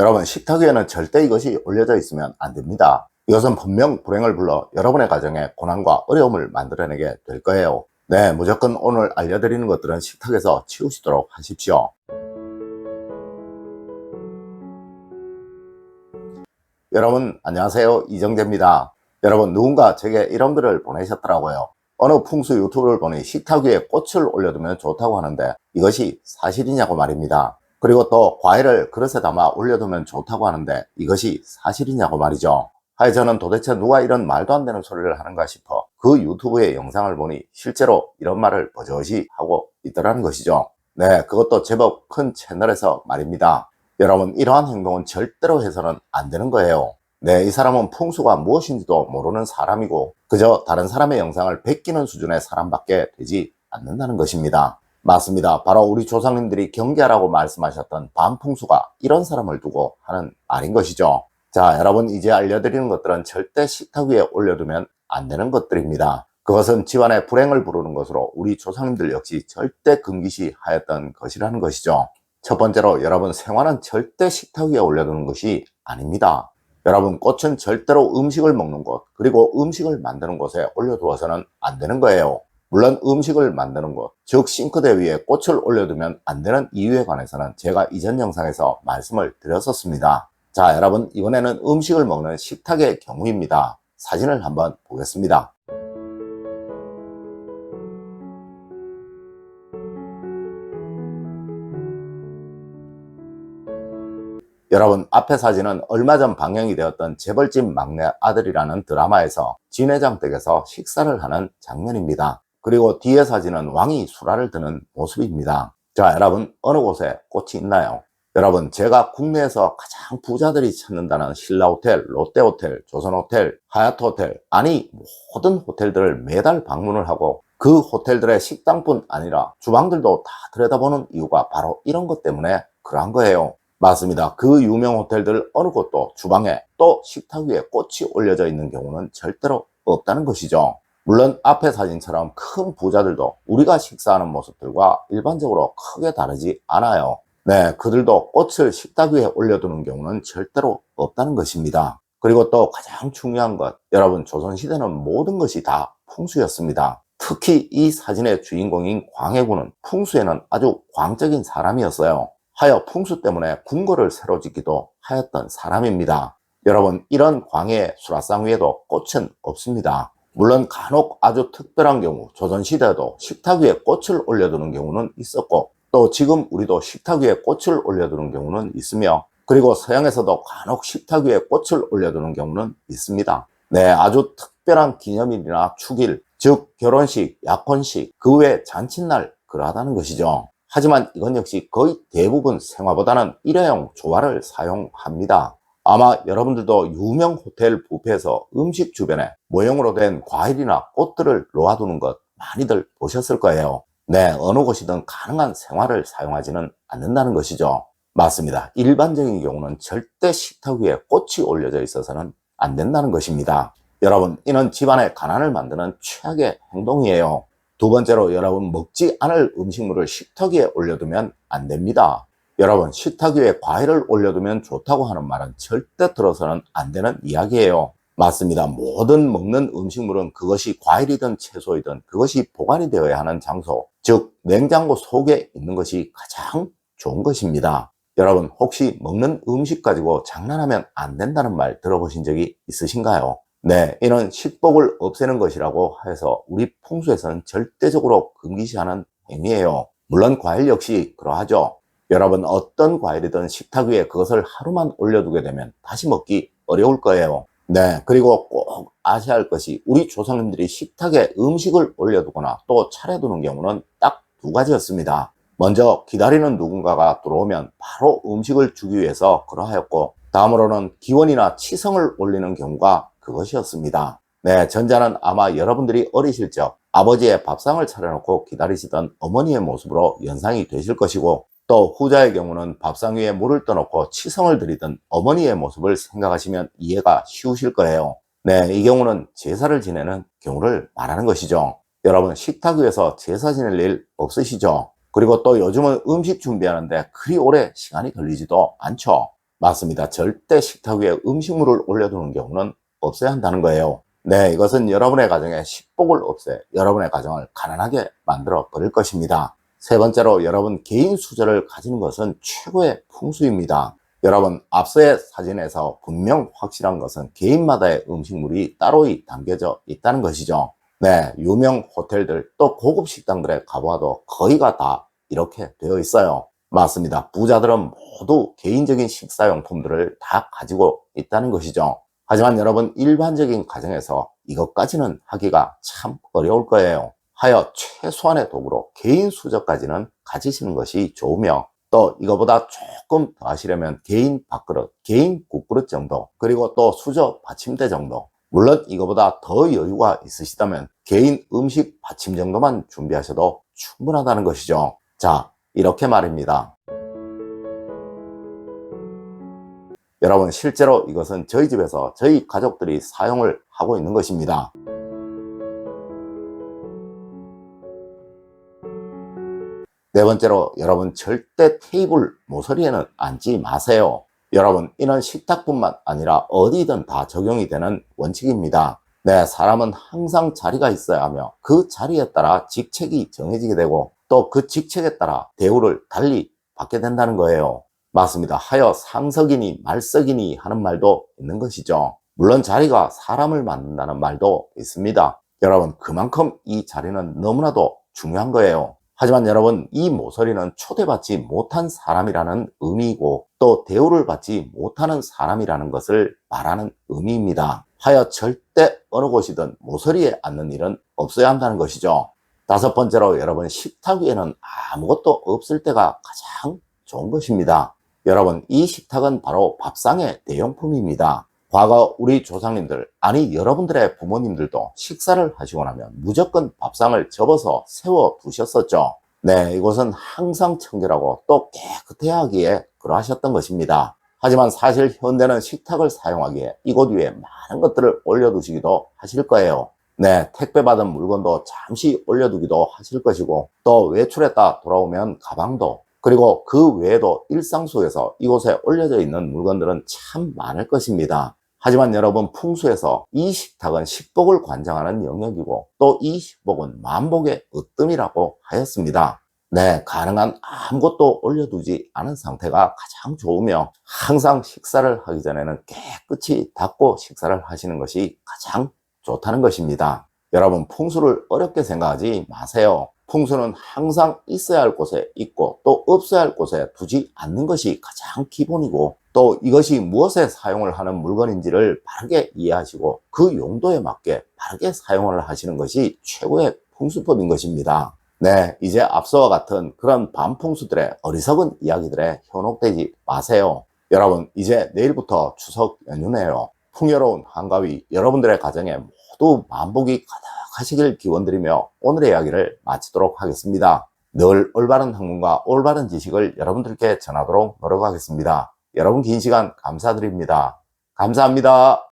여러분 식탁 위에는 절대 이것이 올려져 있으면 안 됩니다. 이것은 분명 불행을 불러 여러분의 가정에 고난과 어려움을 만들어내게 될 거예요. 네, 무조건 오늘 알려드리는 것들은 식탁에서 치우시도록 하십시오. 여러분 안녕하세요 이정재입니다. 여러분 누군가 제게 이런 글을 보내셨더라고요. 어느 풍수 유튜브를 보니 식탁 위에 꽃을 올려두면 좋다고 하는데 이것이 사실이냐고 말입니다. 그리고 또 과일을 그릇에 담아 올려두면 좋다고 하는데 이것이 사실이냐고 말이죠. 하여 저는 도대체 누가 이런 말도 안 되는 소리를 하는가 싶어 그 유튜브의 영상을 보니 실제로 이런 말을 버젓이 하고 있더라는 것이죠. 네, 그것도 제법 큰 채널에서 말입니다. 여러분, 이러한 행동은 절대로 해서는 안 되는 거예요. 네, 이 사람은 풍수가 무엇인지도 모르는 사람이고 그저 다른 사람의 영상을 베끼는 수준의 사람밖에 되지 않는다는 것입니다. 맞습니다. 바로 우리 조상님들이 경계하라고 말씀하셨던 반풍수가 이런 사람을 두고 하는 말인 것이죠. 자, 여러분 이제 알려드리는 것들은 절대 식탁 위에 올려두면 안 되는 것들입니다. 그것은 집안에 불행을 부르는 것으로 우리 조상님들 역시 절대 금기시 하였던 것이라는 것이죠. 첫 번째로 여러분 생활은 절대 식탁 위에 올려두는 것이 아닙니다. 여러분 꽃은 절대로 음식을 먹는 곳 그리고 음식을 만드는 곳에 올려두어서는 안 되는 거예요. 물론 음식을 만드는 곳, 즉 싱크대 위에 꽃을 올려두면 안 되는 이유에 관해서는 제가 이전 영상에서 말씀을 드렸었습니다. 자 여러분 이번에는 음식을 먹는 식탁의 경우입니다. 사진을 한번 보겠습니다. 여러분 앞에 사진은 얼마 전 방영이 되었던 재벌집 막내 아들이라는 드라마에서 진회장 댁에서 식사를 하는 장면입니다. 그리고 뒤에 사진은 왕이 수라를 드는 모습입니다. 자 여러분 어느 곳에 꽃이 있나요? 여러분 제가 국내에서 가장 부자들이 찾는다는 신라호텔, 롯데호텔, 조선호텔, 하얏트호텔 아니 모든 호텔들을 매달 방문을 하고 그 호텔들의 식당뿐 아니라 주방들도 다 들여다보는 이유가 바로 이런 것 때문에 그러한 거예요. 맞습니다. 그 유명 호텔들 어느 곳도 주방에 또 식탁 위에 꽃이 올려져 있는 경우는 절대로 없다는 것이죠. 물론 앞에 사진처럼 큰 부자들도 우리가 식사하는 모습들과 일반적으로 크게 다르지 않아요. 네, 그들도 꽃을 식탁 위에 올려두는 경우는 절대로 없다는 것입니다. 그리고 또 가장 중요한 것, 여러분 조선시대는 모든 것이 다 풍수였습니다. 특히 이 사진의 주인공인 광해군은 풍수에는 아주 광적인 사람이었어요. 하여 풍수 때문에 궁궐을 새로 짓기도 하였던 사람입니다. 여러분 이런 광해의 수라상 위에도 꽃은 없습니다. 물론 간혹 아주 특별한 경우 조선시대에도 식탁 위에 꽃을 올려두는 경우는 있었고 또 지금 우리도 식탁 위에 꽃을 올려두는 경우는 있으며 그리고 서양에서도 간혹 식탁 위에 꽃을 올려두는 경우는 있습니다. 네, 아주 특별한 기념일이나 축일, 즉 결혼식, 약혼식, 그 외 잔칫날 그러하다는 것이죠. 하지만 이건 역시 거의 대부분 생화보다는 일회용 조화를 사용합니다. 아마 여러분들도 유명 호텔 뷔페에서 음식 주변에 모형으로 된 과일이나 꽃들을 놓아두는 것 많이들 보셨을 거예요. 네, 어느 곳이든 가능한 생활을 사용하지는 않는다는 것이죠. 맞습니다. 일반적인 경우는 절대 식탁 위에 꽃이 올려져 있어서는 안 된다는 것입니다. 여러분, 이는 집안의 가난을 만드는 최악의 행동이에요. 두 번째로 여러분 먹지 않을 음식물을 식탁 위에 올려두면 안 됩니다. 여러분 식탁 위에 과일을 올려두면 좋다고 하는 말은 절대 들어서는 안 되는 이야기예요. 맞습니다. 모든 먹는 음식물은 그것이 과일이든 채소이든 그것이 보관이 되어야 하는 장소, 즉 냉장고 속에 있는 것이 가장 좋은 것입니다. 여러분 혹시 먹는 음식 가지고 장난하면 안 된다는 말 들어보신 적이 있으신가요? 네, 이는 식복을 없애는 것이라고 해서 우리 풍수에서는 절대적으로 금기시하는 행위예요. 물론 과일 역시 그러하죠. 여러분 어떤 과일이든 식탁 위에 그것을 하루만 올려두게 되면 다시 먹기 어려울 거예요. 네, 그리고 꼭 아셔야 할 것이 우리 조상님들이 식탁에 음식을 올려두거나 또 차려두는 경우는 딱 두 가지였습니다. 먼저 기다리는 누군가가 들어오면 바로 음식을 주기 위해서 그러하였고 다음으로는 기원이나 치성을 올리는 경우가 그것이었습니다. 네, 전자는 아마 여러분들이 어리실 적 아버지의 밥상을 차려놓고 기다리시던 어머니의 모습으로 연상이 되실 것이고 또 후자의 경우는 밥상 위에 물을 떠놓고 치성을 드리던 어머니의 모습을 생각하시면 이해가 쉬우실 거예요. 네, 이 경우는 제사를 지내는 경우를 말하는 것이죠. 여러분 식탁 위에서 제사 지낼 일 없으시죠? 그리고 또 요즘은 음식 준비하는데 그리 오래 시간이 걸리지도 않죠. 맞습니다. 절대 식탁 위에 음식물을 올려두는 경우는 없어야 한다는 거예요. 네, 이것은 여러분의 가정에 식복을 없애 여러분의 가정을 가난하게 만들어 버릴 것입니다. 세 번째로 여러분 개인 수저를 가지는 것은 최고의 풍수입니다. 여러분 앞서의 사진에서 분명 확실한 것은 개인마다의 음식물이 따로이 담겨져 있다는 것이죠. 네, 유명 호텔들 또 고급 식당들에 가봐도 거의가 다 이렇게 되어 있어요. 맞습니다. 부자들은 모두 개인적인 식사용품들을 다 가지고 있다는 것이죠. 하지만 여러분 일반적인 가정에서 이것까지는 하기가 참 어려울 거예요. 하여 최소한의 도구로 개인 수저까지는 가지시는 것이 좋으며 또 이거보다 조금 더 하시려면 개인 밥그릇, 개인 국그릇 정도 그리고 또 수저 받침대 정도 물론 이거보다 더 여유가 있으시다면 개인 음식 받침 정도만 준비하셔도 충분하다는 것이죠. 자, 이렇게 말입니다. 여러분, 실제로 이것은 저희 집에서 저희 가족들이 사용을 하고 있는 것입니다. 네 번째로 여러분 절대 테이블 모서리에는 앉지 마세요. 여러분 이는 식탁뿐만 아니라 어디든 다 적용이 되는 원칙입니다. 네, 사람은 항상 자리가 있어야 하며 그 자리에 따라 직책이 정해지게 되고 또 그 직책에 따라 대우를 달리 받게 된다는 거예요. 맞습니다. 하여 상석이니 말석이니 하는 말도 있는 것이죠. 물론 자리가 사람을 만든다는 말도 있습니다. 여러분 그만큼 이 자리는 너무나도 중요한 거예요. 하지만 여러분 이 모서리는 초대받지 못한 사람이라는 의미이고 또 대우를 받지 못하는 사람이라는 것을 말하는 의미입니다. 하여 절대 어느 곳이든 모서리에 앉는 일은 없어야 한다는 것이죠. 다섯 번째로 여러분 식탁 위에는 아무것도 없을 때가 가장 좋은 것입니다. 여러분 이 식탁은 바로 밥상의 대용품입니다. 과거 우리 조상님들, 아니 여러분들의 부모님들도 식사를 하시고 나면 무조건 밥상을 접어서 세워 두셨었죠. 네, 이곳은 항상 청결하고 또 깨끗해야 하기에 그러하셨던 것입니다. 하지만 사실 현대는 식탁을 사용하기에 이곳 위에 많은 것들을 올려두시기도 하실 거예요. 네, 택배 받은 물건도 잠시 올려두기도 하실 것이고 또 외출했다 돌아오면 가방도 그리고 그 외에도 일상 속에서 이곳에 올려져 있는 물건들은 참 많을 것입니다. 하지만 여러분 풍수에서 이 식탁은 식복을 관장하는 영역이고 또 이 식복은 만복의 으뜸이라고 하였습니다. 네, 가능한 아무것도 올려두지 않은 상태가 가장 좋으며 항상 식사를 하기 전에는 깨끗이 닦고 식사를 하시는 것이 가장 좋다는 것입니다. 여러분 풍수를 어렵게 생각하지 마세요. 풍수는 항상 있어야 할 곳에 있고 또 없어야 할 곳에 두지 않는 것이 가장 기본이고 또 이것이 무엇에 사용을 하는 물건인지를 바르게 이해하시고 그 용도에 맞게 바르게 사용을 하시는 것이 최고의 풍수법인 것입니다. 네, 이제 앞서와 같은 그런 반풍수들의 어리석은 이야기들에 현혹되지 마세요. 여러분, 이제 내일부터 추석 연휴네요. 풍요로운 한가위 여러분들의 가정에 모두 만복이 가득하시길 기원드리며 오늘의 이야기를 마치도록 하겠습니다. 늘 올바른 학문과 올바른 지식을 여러분들께 전하도록 노력하겠습니다. 여러분 긴 시간 감사드립니다. 감사합니다.